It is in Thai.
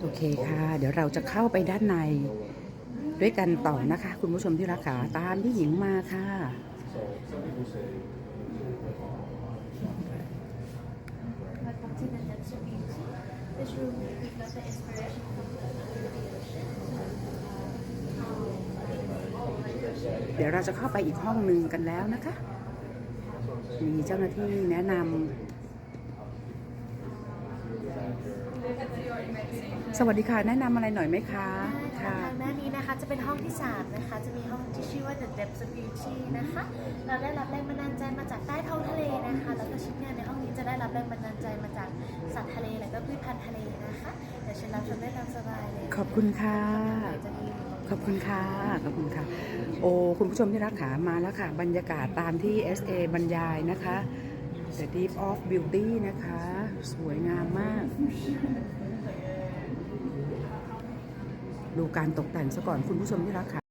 โอเคค่ะ เดี๋ยวเราจะเข้าไปด้านใน ด้วยกันต่อนะคะ คุณผู้ชมที่รักขาตามที่หญิงมาค่ะ Welcome to the Depths of Beauty. This room we've got the inspiration from the ocean. เดี๋ยวเราจะเข้าไปอีกห้องหนึ่งกันแล้วนะคะ มีเจ้าหน้าที่แนะนำ สวัสดีค่ะ แนะนำอะไรหน่อยไหมคะ ค่ะ ทางด้านนี้นะคะจะเป็นห้องที่ 3 นะคะ จะมีห้องที่ชื่อว่า The Depths of Beauty นะคะ เราได้รับแรงบันดาลใจมาจากใต้ท้องทะเลนะคะ แล้วก็ชิ้นงานในห้องนี้จะได้รับแรงบันดาลใจมาจากสัตว์ทะเลและก็พืชพันธุ์ทะเลนะคะเดี๋ยวเชิญรับชมได้ตามสบายเลยขอบคุณค่ะ จะมีขอบคุณค่ะ ขอบคุณค่ะ โอ้ คุณผู้ชมที่รักขามาแล้วค่ะ บรรยากาศตามที่ SA บรรยายนะคะ The Deep of Beauty นะคะ สวยงามมาก ดูการตกแต่งซะก่อนคุณผู้ชมที่รักค่ะ